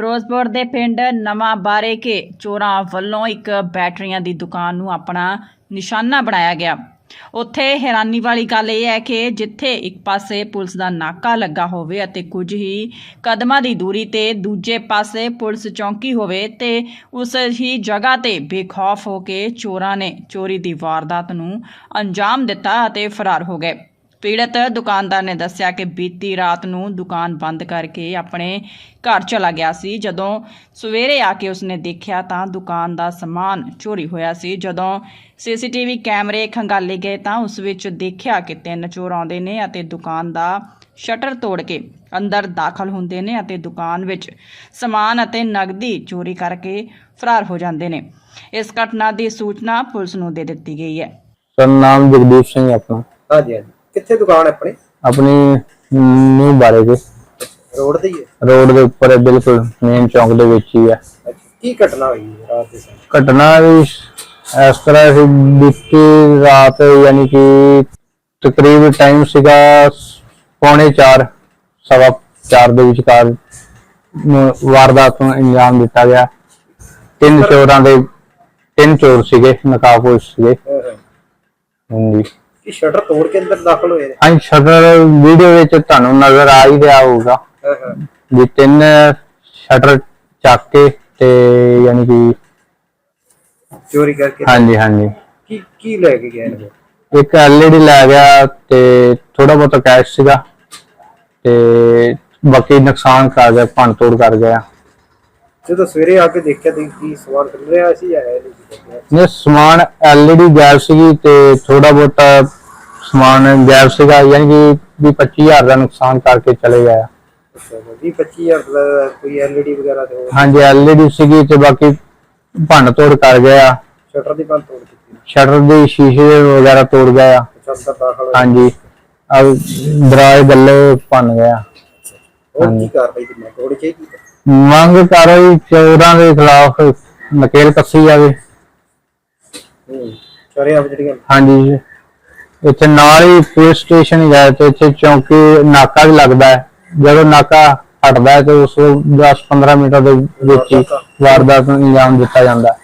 ਫਿਰੋਜ਼ਪੁਰ ਦੇ ਪਿੰਡ ਨਵਾਂ ਬਾਰੇ ਕੇ ਚੋਰਾਂ ਵੱਲੋਂ ਇੱਕ ਬੈਟਰੀਆਂ ਦੀ ਦੁਕਾਨ ਨੂੰ ਆਪਣਾ ਨਿਸ਼ਾਨਾ ਬਣਾਇਆ ਗਿਆ। ਉੱਥੇ ਹੈਰਾਨੀ ਵਾਲੀ ਗੱਲ ਇਹ ਹੈ ਕਿ ਜਿੱਥੇ ਇੱਕ ਪਾਸੇ ਪੁਲਿਸ ਦਾ ਨਾਕਾ ਲੱਗਾ ਹੋਵੇ ਅਤੇ ਕੁਝ ਹੀ ਕਦਮਾਂ ਦੀ ਦੂਰੀ ਤੇ ਦੂਜੇ ਪਾਸੇ ਪੁਲਿਸ ਚੌਂਕੀ ਹੋਵੇ ਤੇ ਉਸ ਹੀ ਜਗ੍ਹਾ ਤੇ ਬੇਖੌਫ ਹੋ ਕੇ ਚੋਰਾਂ ਨੇ ਚੋਰੀ ਦੀ ਵਾਰਦਾਤ ਨੂੰ ਅੰਜਾਮ ਦਿੱਤਾ ਅਤੇ ਫਰਾਰ ਹੋ ਗਏ। ਪੀੜਤ ਦੁਕਾਨਦਾਰ ਨੇ ਦੱਸਿਆ ਕਿ ਬੀਤੀ ਰਾਤ ਨੂੰ ਦੁਕਾਨ ਬੰਦ ਕਰਕੇ ਆਪਣੇ ਘਰ ਚਲਾ ਗਿਆ ਸੀ। ਜਦੋਂ ਸਵੇਰੇ ਆ ਕੇ ਉਸਨੇ ਦੇਖਿਆ ਤਾਂ ਦੁਕਾਨ ਦਾ ਸਮਾਨ ਚੋਰੀ ਹੋਇਆ ਸੀ। ਜਦੋਂ ਸੀਸੀਟੀਵੀ ਕੈਮਰੇ ਖੰਗਾਲੇ ਗਏ ਤਾਂ ਉਸ ਵਿੱਚ ਦੇਖਿਆ ਕਿ ਤਿੰਨ ਚੋਰ ਆਉਂਦੇ ਨੇ ਅਤੇ ਦੁਕਾਨ ਦਾ ਸ਼ਟਰ ਤੋੜ ਕੇ ਅੰਦਰ ਦਾਖਲ ਹੁੰਦੇ ਨੇ ਅਤੇ ਦੁਕਾਨ ਵਿੱਚ ਸਮਾਨ ਅਤੇ ਨਗਦੀ ਚੋਰੀ ਕਰਕੇ ਫਰਾਰ ਹੋ ਜਾਂਦੇ ਨੇ। ਇਸ ਘਟਨਾ ਦੀ ਸੂਚਨਾ ਪੁਲਿਸ ਨੂੰ ਦੇ ਦਿੱਤੀ ਗਈ ਹੈ। ਸਰ ਨਾਮ ਜਗਦੀਪ ਸਿੰਘ ਆਪਣਾ। ਹਾਂਜੀ ਹਾਂਜੀ। ਕਿੱਥੇ ਦੁਕਾਨ ਹੈ ਆਪਣੀ? ਆਪਣੀ ਨਿਊ ਬਾਰੇ ਦੇ ਰੋਡ ਤੇ ਹੀ ਹੈ? ਰੋਡ ਦੇ ਉੱਪਰ ਹੈ, ਬਿਲਕੁਲ ਮੇਨ ਚੌਂਕ ਦੇ ਵਿੱਚ ਹੀ ਹੈ। ਕੀ ਘਟਨਾ ਹੋਈ ਰਾਤ ਦੇ ਸਮੇਂ? ਘਟਨਾ ਵੀ ਇਸ ਤਰ੍ਹਾਂ ਸੀ ਬੀਤੀ ਰਾਤ ਯਾਨੀ ਕਿ ਤਕਰੀਬ ਟਾਈਮ ਸੀਗਾ ਪੌਣੇ 4 ਸਵਾ 4 ਦੇ ਵਿਚਕਾਰ ਵਾਰਦਾਤ ਨੂੰ ਅੰਜਾਮ ਦਿੱਤਾ ਗਿਆ। ਤਿੰਨ ਚੋਰਾਂ ਦੇ ਤਿੰਨ ਚੋਰ ਸੀਗੇ ਨਕਾਬਪੋਸ਼ ਸੀਗੇ। ਹਾਂਜੀ। ਕੀ ਸ਼ਟਰ ਤੋੜ ਕੇ ਅੰਦਰ ਦਾਖਲ ਹੋਏ ਨੇ? ਹਾਂ ਸ਼ਟਰ ਵੀਡੀਓ ਵਿੱਚ ਤੁਹਾਨੂੰ ਨਜ਼ਰ ਆ ਹੀ ਰਿਹਾ ਹੋਊਗਾ। ਹਾਂ, ਹਾਂ। ਵੀ ਤਿੰਨ ਸ਼ਟਰ ਚੱਕ ਕੇ ਤੇ ਯਾਨੀ ਕਿ ਚੋਰੀ ਕਰਕੇ। ਹਾਂਜੀ ਹਾਂਜੀ। ਕੀ ਕੀ ਲੈ ਕੇ ਗਏ ਨੇ ਇੱਕ ਐਲਈਡੀ ਲੈ ਗਿਆ ਤੇ ਥੋੜਾ ਬਹੁਤਾ ਕੈਸ਼ ਸੀਗਾ ਤੇ ਬਾਕੀ ਨੁਕਸਾਨ ਕਰ ਗਿਆ ਭੰਨ ਤੋੜ ਕਰ ਗਿਆ। ਜਦੋਂ ਸਵੇਰੇ ਆ ਕੇ ਦੇਖਿਆ ਤੇ ਕੀ ਸਵਾਲ ਕਰ ਰਿਹਾ ਸੀ ਜਾਂ ਹੈ ਨਹੀਂ ਸਮਾਨ ਐਲਈਡੀ ਗੈਪ ਸੀਗੀ ਤੇ ਥੋੜਾ ਬਹੁਤਾ ਸਮਾਨ ਗੈਪ ਸੀਗਾ ਯਾਨੀ ਕਿ ਵੀ 25000 ਦਾ ਨੁਕਸਾਨ ਕਰਕੇ ਚਲੇ ਗਿਆ। ਅੱਛਾ 20 25000 ਦਾ ਕੋਈ ਐਲਈਡੀ ਵਗੈਰਾ ਤੇ ਹਾਂਜੀ ਐਲਈਡੀ ਸੀਗੀ ਤੇ ਬਾਕੀ ਭੰਨ ਤੋੜ ਕਰ ਗਿਆ। ਸ਼ਟਰ ਦੀ ਬੰਦ ਤੋੜ ਦਿੱਤੀ ਸ਼ਟਰ ਦੇ ਸ਼ੀਸ਼ੇ ਵਗੈਰਾ ਤੋੜ ਗਿਆ। ਦਾਖਲ ਹਾਂਜੀ ਆ ਦਰਾਜ ਗੱਲੇ ਭੰਨ ਗਿਆ। ਹੋਰ ਕੀ ਕਾਰਵਾਈ ਦੀ ਮੈਂ ਤੋੜ ਚਾਹੀਦੀ ਹੈ? ਮੰਗ ਕਰ ਰਹੀ ਚੋਰਾਂ ਦੇ ਖਿਲਾਫ ਨਕੇਲ ਕੱਸੀ ਜਾਵੇ। ਹੂੰ ਚੋਰੀਆਂ ਜਿਹੜੀਆਂ ਹਾਂਜੀ। ਇੱਥੇ ਨਾਲ ਹੀ ਪੁਲਿਸ ਸਟੇਸ਼ਨ ਹੀ ਤੇ ਇੱਥੇ ਚੌਂਕੀ ਨਾਕਾ ਵੀ ਲੱਗਦਾ ਹੈ। ਜਦੋਂ ਨਾਕਾ ਹਟਦਾ ਹੈ ਤੇ ਉਸ 10-15 ਮਿੰਟ ਦੇ ਵਿੱਚ ਹੀ ਵਾਰਦਾਤ ਨੂੰ ਅੰਜਾਮ ਦਿੱਤਾ ਜਾਂਦਾ ਹੈ।